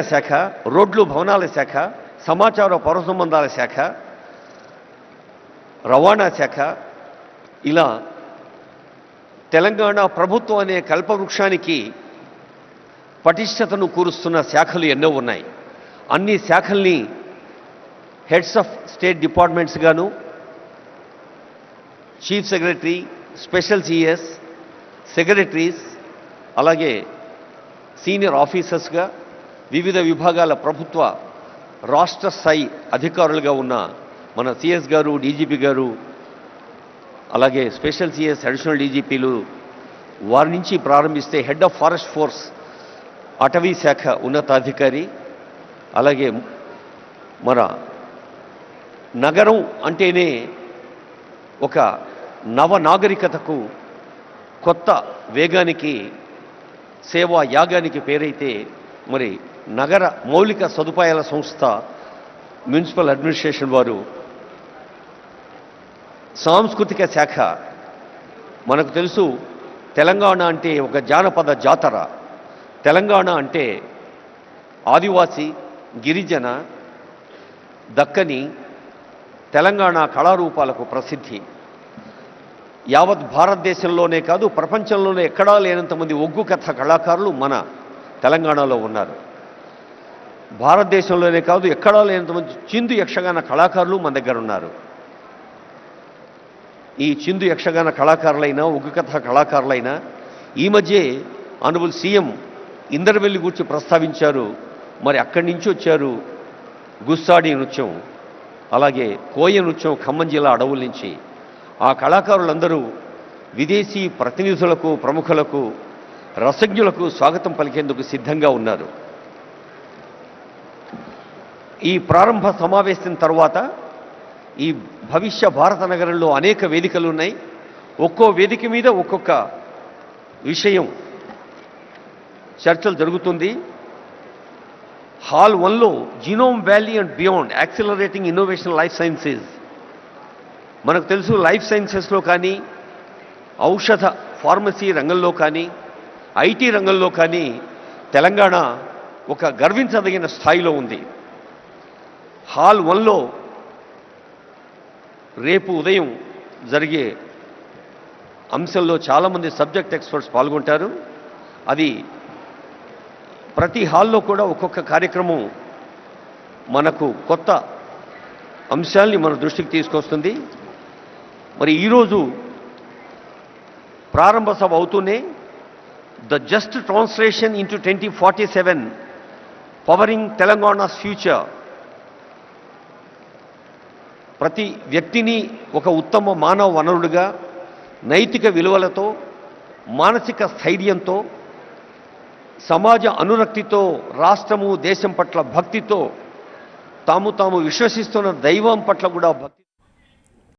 శాఖ రోడ్లు భవనాల శాఖ సమాచార పౌర సంబంధాల శాఖ రవాణా శాఖ ఇలా తెలంగాణ ప్రభుత్వం అనే కల్పవృక్షానికి పటిష్టతను కూరుస్తున్న శాఖలు ఎన్నో ఉన్నాయి. అన్ని శాఖల్ని హెడ్స్ ఆఫ్ స్టేట్ డిపార్ట్మెంట్స్ గాను chief secretary special CS secretaries అలాగే సీనియర్ ఆఫీసర్స్గా వివిధ విభాగాల ప్రభుత్వ రాష్ట్ర స్థాయి అధికారులుగా ఉన్న మన సిఎస్ గారు డీజీపీ గారు అలాగే స్పెషల్ సిఎస్ అడిషనల్ డీజీపీలు వారి నుంచి ప్రారంభిస్తే హెడ్ ఆఫ్ ఫారెస్ట్ ఫోర్స్ అటవీ శాఖ ఉన్నతాధికారి అలాగే మన నగరం అంటేనే ఒక నవ నాగరికతకు కొత్త వేగానికి సేవా యాగానికి పేరైతే మరి నగర మౌలిక సదుపాయాల సంస్థ మున్సిపల్ అడ్మినిస్ట్రేషన్ వారు సాంస్కృతిక శాఖ. మనకు తెలుసు తెలంగాణ అంటే ఒక జానపద జాతర. తెలంగాణ అంటే ఆదివాసి గిరిజన దక్కని తెలంగాణ కళారూపాలకు ప్రసిద్ధి. యావత్ భారతదేశంలోనే కాదు ప్రపంచంలోనే ఎక్కడా లేనంతమంది ఒగ్గు కథ కళాకారులు మన తెలంగాణలో ఉన్నారు. భారతదేశంలోనే కాదు ఎక్కడా లేనంతమంది చిందు యక్షగాన కళాకారులు మన దగ్గర ఉన్నారు. ఈ చిందు యక్షగాన కళాకారులైనా ఒగ్గు కథ కళాకారులైనా ఈ మధ్య అనుబుల్ సీఎం ఇందరవెల్లి గురించి ప్రస్తావించారు మరి అక్కడి నుంచి వచ్చారు గుస్సాడి నృత్యం అలాగే కోయ నృత్యం ఖమ్మం జిల్లా అడవుల నుంచి. ఆ కళాకారులందరూ విదేశీ ప్రతినిధులకు ప్రముఖులకు రసజ్ఞులకు స్వాగతం పలికేందుకు సిద్ధంగా ఉన్నారు. ఈ ప్రారంభ సమావేశం తర్వాత ఈ భవిష్య భారత నగరంలో అనేక వేదికలు ఉన్నాయి. ఒక్కో వేదిక మీద ఒక్కొక్క విషయం చర్చలు జరుగుతుంది. హాల్ వన్లో Genome Valley and beyond accelerating innovation life sciences. మనకు తెలుసు లైఫ్ సైన్సెస్లో కానీ ఔషధ ఫార్మసీ రంగంలో కానీ ఐటీ రంగంలో కానీ తెలంగాణ ఒక గర్వించదగిన స్థాయిలో ఉంది. హాల్ వన్లో రేపు ఉదయం జరిగే అంశంలో చాలామంది సబ్జెక్ట్ ఎక్స్పర్ట్స్ పాల్గొంటారు. అది ప్రతి హాల్లో కూడా ఒక్కొక్క కార్యక్రమం మనకు కొత్త అంశాల్ని మన దృష్టికి తీసుకొస్తుంది. మరి ఈరోజు ప్రారంభ సభ అవుతూనే the just translation into twenty forty seven powering Telangana's future ప్రతి వ్యక్తిని ఒక ఉత్తమ మానవ వనరుడిగా నైతిక విలువలతో మానసిక స్థైర్యంతో సమాజ అనురక్తితో రాష్ట్రము దేశం పట్ల భక్తితో తాము తాము విశ్వసిస్తున్న దైవం పట్ల కూడా భక్తి